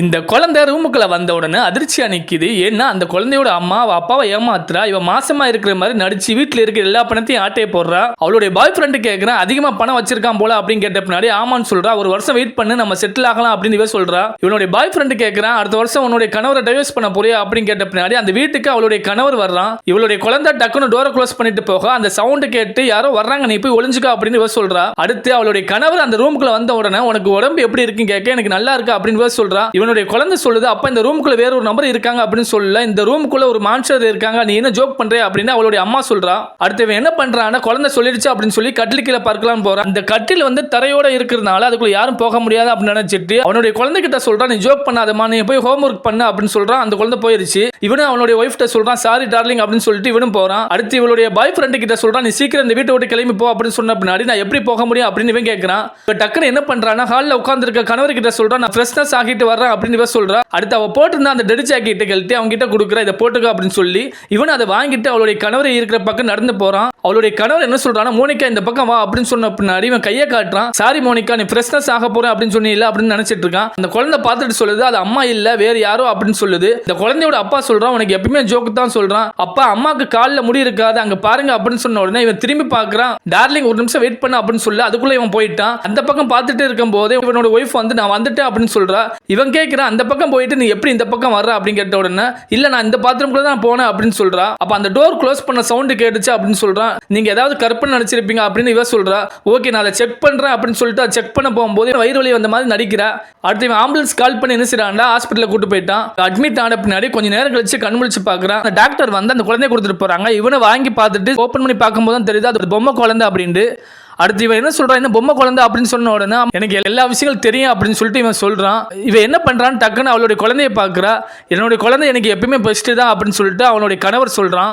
இந்த குழந்தை ரூமுக்குள்ள வந்த உடனே அதிர்ச்சியாக நிற்கிது ஏன்னா அந்த குழந்தையோட அம்மா அப்பாவை ஏமாத்துறா. இவன் மாசமா இருக்கிற மாதிரி நடிச்சு வீட்டில் இருக்கிற எல்லா பணத்தையும் ஆட்டையை போடுறா. அவளுடைய பாய் ஃப்ரெண்டு கேட்கறான் அதிகமா பணம் வச்சிருக்கான் போல அப்படின்னு கேட்ட பின்னாடி ஆமான்னு சொல்றா. ஒரு வருஷம் வெயிட் பண்ணு நம்ம செட்டில் ஆகலாம் அப்படின்னு இவ சொல்றா. இவனுடைய பாய் ஃப்ரெண்டு கேட்கறான் அடுத்த வருஷம் உன்னுடைய கணவரை டைவர்ஸ் பண்ண போறியா? அப்படின்னு கேட்ட பின்னாடி அந்த வீட்டுக்கு அவளுடைய கணவர் வர்றான். இவளுடைய குழந்தை டக்குன்னு டோரை க்ளோஸ் பண்ணிட்டு போக அந்த சவுண்டு கேட்டு யாரோ வர்றாங்க நீ போய் ஒளிஞ்சுக்கா அப்படின்னு இவ சொல்றா. அடுத்து அவளுடைய கணவர் அந்த ரூமுக்குள்ள வந்த உடனே உனக்கு உடம்பு எப்படி இருக்குன்னு கேட்க எனக்கு நல்லா இருக்கா? அப்படின்னு இவ சொல்றா. என்னுடைய குழந்தை சொல்லுது அப்போ இந்த ரூமுக்குள்ள வேற ஒரு நம்பர் இருக்காங்க அப்படின்னு சொல்லல. இந்த ரூமுக்குள்ள ஒரு மான்ஸ்டர் இருக்காங்க. நீ என்ன ஜோக் பண்ற? அப்படின்னு அவளுடைய அம்மா சொல்றா. அடுத்து இவன் என்ன பண்றான்னா குழந்தை சொல்லிடுச்சு அப்படின்னு சொல்லி கட்டில் கீழே பார்க்கலாம் போறான் அந்த கட்டில் வந்து தரையோட இருக்கிறதுனால அதுக்குள்ள யாரும் போக முடியாது அப்படின்னு நினைச்சிட்டு அவனுடைய குழந்தை கிட்ட சொல்றான் நீ ஜோக் பண்ணாதம்மா நீ போய் ஹோம் ஒர்க் பண்ண அப்படின்னு சொல்றான் அந்த குழந்தை போயிருச்சு. இவனும் அவனுடைய ஒய்ஃப் கிட்ட சொல்றான் சாரி டார்லிங் அப்படின்னு சொல்லிட்டு இவனும் போறான். அடுத்து இவளுடைய பாய் ஃப்ரெண்டு கிட்ட சொல்றான் நீ சீக்கிரம் இந்த வீட்டை விட்டு கிளம்பி போ அப்படின்னு சொன்ன பின்னாடி நான் எப்படி போக முடியும் அப்படின்னு இவன் கேட்கறான் இப்போ டக்குன்னு என்ன பண்றான்னா ஹாலில் உட்காந்துருக்க கணவர் கிட்ட சொல்றான் நான் ஃப்ரெஷ்னஸ் ஆகிட்டு வர்றேன் அப்படின்னு இவ சொல்றா. அடுத்து அவ போட்டிருந்த அந்த டெடி ஜாக்கெட்டை கழட்டி அவங்க கிட்ட கொடுக்குற இதை போட்டுக்க அப்படின்னு சொல்லி இவன் அதை வாங்கிட்டு அவளுடைய கணவர் இருக்கிற பக்கம் நடந்து போறான். அவளுடைய கணவர் என்ன சொல்றான்னா மோனிகா இந்த பக்கம் வா அப்படின்னு சொன்ன பின்னாடி இவன் கையை காட்டுறான். சாரி மோனிகா நீ ஃப்ரெஷ்னஸ் ஆக போறேன் அப்படின்னு சொன்னீங்க அப்படின்னு நினைச்சிட்டு இருக்கான். அந்த குழந்தை பார்த்துட்டு சொல்லுது அது அம்மா இல்ல வேற யாரோ அப்படின்னு சொல்லுது. இந்த குழந்தையோட அப்பா சொல்றான் உனக்கு எப்பயுமே ஜோக்கு தான் சொல்றான். அப்பா அம்மாக்கு காலில் முடி இருக்காது அங்க பாருங்க அப்படின்னு சொன்ன உடனே இவன் திரும்பி பார்க்கறான். டார்லிங் ஒரு நிமிஷம் வெயிட் பண்ண அப்படின்னு சொல்லி. அதுக்குள்ள இவன் போயிட்டான். அந்த பக்கம் பார்த்துட்டு இருக்கும் போதே இவனோட ஒய்ஃப் வந்து நான் வந்துட்டேன் அப்படின்னு சொல்றா. இவங்க கேட்கிறான் அந்த பக்கம் போயிட்டு நீ எப்படி இந்த பக்கம் வர்ற அப்படின்னு கேட்ட உடனே இல்ல நான் இந்த பாத்ரூம் கூட தான் போனேன் அப்படின்னு சொல்றா. அப்ப அந்த டோர் க்ளோஸ் பண்ண சவுண்ட் கேட்டுச்சு அப்படின்னு சொல்றான் நீங்க ஏதாவது கற்பனை நினச்சிருப்பீங்க அப்படின்னு இவ சொல்றா. ஓகே நான் அதை செக் பண்ணுறேன் அப்படின்னு சொல்லிட்டு செக் பண்ண போகும்போது வயிறு வலி வந்த மாதிரி நடிக்கிறா. அடுத்து இவன் ஆம்புலன்ஸ் கால் பண்ணி என்ன செய்யறான்டா ஹாஸ்பிட்டலில் கூட்டு போயிட்டான். அட்மிட் ஆன பின்னாடி கொஞ்ச நேரம் கழிச்சு கண் பார்க்குறான் அந்த டாக்டர் வந்து அந்த குழந்தைய கொடுத்துட்டு போறாங்க. இவனை வாங்கி பார்த்துட்டு ஓப்பன் பண்ணி பார்க்கும்போது தான் தெரியுது அது ஒரு பொம்மை குழந்தை அப்படின்ட்டு. அடுத்து இவன் என்ன சொல்றான்? என்ன பொம்மை குழந்தை அப்படின்னு சொன்ன உடனே எனக்கு எல்லா விஷயங்களும் தெரியும் அப்படின்னு சொல்லிட்டு இவன் சொல்றான். இவன் என்ன பண்ணுறான்னு டக்குன்னு அவளுடைய குழந்தைய பார்க்குறா. என்னுடைய குழந்தை எனக்கு எப்பயுமே பெஸ்ட்டு தான் அப்படின்னு சொல்லிட்டு அவனுடைய கணவர் சொல்கிறான்